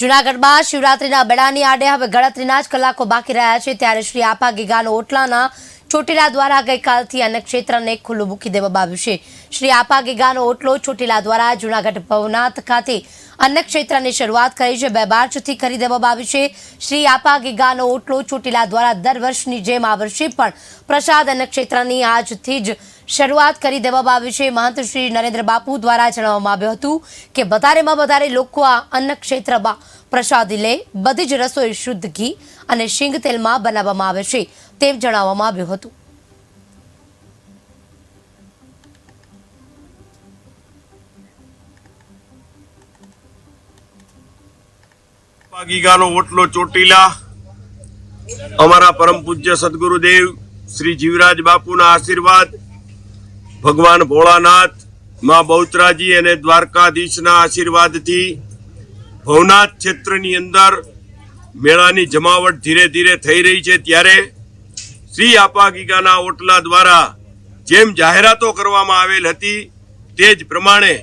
જૂનાગઢમાં શિવરાત્રીના બેડાની આડે હવે ગણતરીના જ કલાકો બાકી રહ્યા છે. ત્યારે શ્રી આપા ગીગાનો ઓટલાના ચોટીલા દ્વારા ગઈકાલથી અન્ય ક્ષેત્રને ખુલ્લું મૂકી દેવામાં આવ્યું છે. શ્રી આપા ગીગાનો ઓટલો ચોટીલા દ્વારા જૂનાગઢ ભવનાથ ખાતે અન્ય ક્ષેત્રની શરૂઆત કરી છે. બે માર્ચથી કરી દેવામાં આવી છે. શ્રી આપા ગીગાનો ઓટલો ચોટીલા દ્વારા દર વર્ષની જેમ આ વર્ષે પણ પ્રસાદ અન્ય ક્ષેત્રની આજથી જ શરૂઆત કરી દેવામાં આવી છે. મહંત શ્રી નરેન્દ્ર બાપુ દ્વારા જણાવવામાં આવ્યું હતું કે વધારેમાં વધારે લોકો આ અન્ન ક્ષેત્રમાં પ્રસાદી લે, બધી જ રસોઈ શુદ્ધ ઘી અને શીંગ તેલમાં બનાવવામાં આવે છે તેમ જણાવવામાં આવ્યું હતું. ચોટીલા, અમારા પરમ પૂજ્ય સદગુરુદેવ શ્રી જીવરાજ બાપુના આશીર્વાદ ભગવાન ભોળાનાથ, માં બહુચરાજી અને દ્વારકાધીશના આશીર્વાદથી ભવનાથ ક્ષેત્રની અંદર મેળાની જમાવટ ધીરે ધીરે થઈ રહી છે. ત્યારે શ્રી આપાગીગાના ઓટલા દ્વારા જેમ જાહેરાતો કરવામાં આવેલ હતી, તે જ પ્રમાણે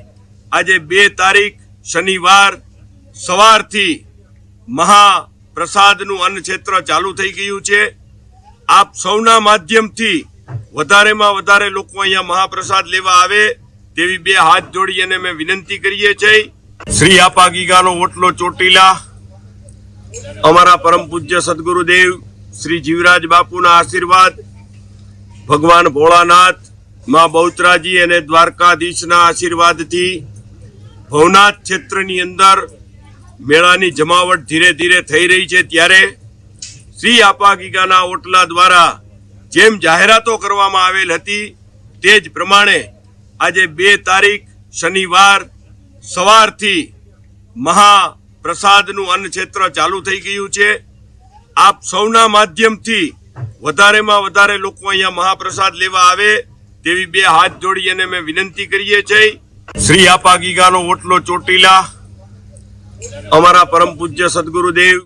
આજે બે તારીખ શનિવાર સવારથી મહાપ્રસાદનું અન્ન ક્ષેત્ર ચાલુ થઈ ગયું છે. આપ સૌના માધ્યમથી વધારેમાં વધારે લોકો અહીંયા મહાપ્રસાદ લેવા આવે તેવી બે હાથ જોડી અને મેં વિનંતી કરીએ છીએ. શ્રી આપા ગીગાનો ઓટલો ચોટીલા, અમારા પરમ પૂજ્ય સદગુરુદેવ, શ્રી જીવરાજ બાપુના આશીર્વાદ, ભગવાન ભોળાનાથ, માં બહુચરાજી અને દ્વારકાધીશના આશીર્વાદથી ભવનાથ ક્ષેત્રની અંદર મેળાની જમાવટ ધીરે ધીરે થઈ રહી છે ત્યારે શ્રી આપા ગીગાના ઓટલા દ્વારા જેમ જાહેરાતો કરવામાં આવેલ હતી, તે જ પ્રમાણે આજે બે તારીખ શનિવાર સવારથી મહાપ્રસાદનું અન્ન ક્ષેત્ર ચાલુ થઈ ગયું છે. આપ સૌના માધ્યમથી વધારેમાં વધારે લોકો અહીંયા મહાપ્રસાદ લેવા આવે તેવી બે હાથ જોડી અને મેં વિનંતી કરીએ છીએ. શ્રી આપા ગીગાનો ઓટલો ચોટીલા, અમારા પરમ પૂજ્ય સદગુરુદેવ